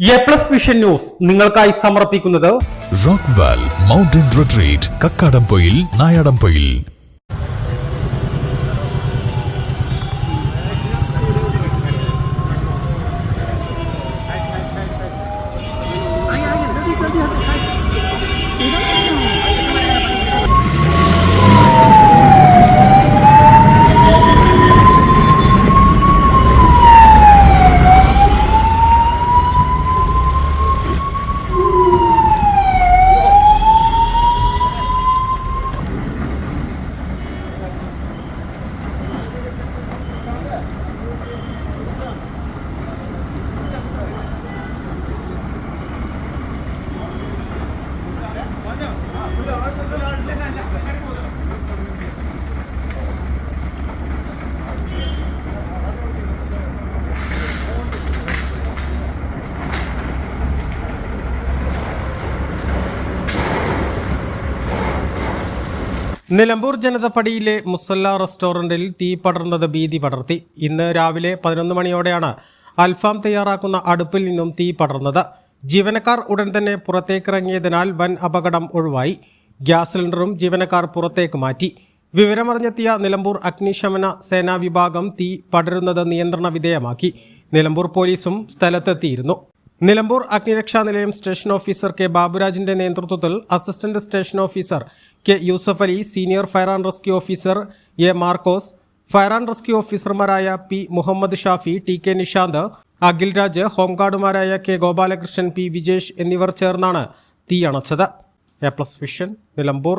A plus vision news നിങ്ങൾക്കായി സമർപ്പിക്കുന്നത് Rockwell mountain retreat Kakkadampoyil Nayadampoyil. Nilambur ജനതപ്പടിയിലെ Musalla റെസ്റ്റോറന്റിൽ തീ പടർന്നത് ഭീതി പടർത്തി. ഇന്ന് രാവിലെ പതിനൊന്ന് മണിയോടെയാണ് അൽഫാം തയ്യാറാക്കുന്ന അടുപ്പിൽ നിന്നും തീ പടർന്നത്. ജീവനക്കാർ ഉടൻ തന്നെ പുറത്തേക്കിറങ്ങിയതിനാൽ വൻ അപകടം ഒഴിവായി. ഗ്യാസ് സിലിണ്ടറും ജീവനക്കാർ പുറത്തേക്ക് മാറ്റി. വിവരമറിഞ്ഞെത്തിയ നിലമ്പൂർ അഗ്നിശമന സേനാ വിഭാഗം തീ പടരുന്നത് നിയന്ത്രണ വിധേയമാക്കി. നിലമ്പൂർ പോലീസും സ്ഥലത്തെത്തിയിരുന്നു. നിലമ്പൂർ അഗ്നിരക്ഷാ നിലയം സ്റ്റേഷൻ ഓഫീസർ കെ ബാബുരാജിന്റെ നേതൃത്വത്തിൽ assistant station officer K Yusuf Ali senior fire and rescue officer A Markose fire and rescue ഓഫീസർമാരായ P Muhammad Shafi T K Nishanth Akhil Raj ഹോംഗാർഡുമാരായ K Gopalakrishnan P Vijesh എന്നിവർ ചേർന്നാണ് തീയണച്ചത് എ പ്ലസ് വിഷൻ നിലമ്പൂർ.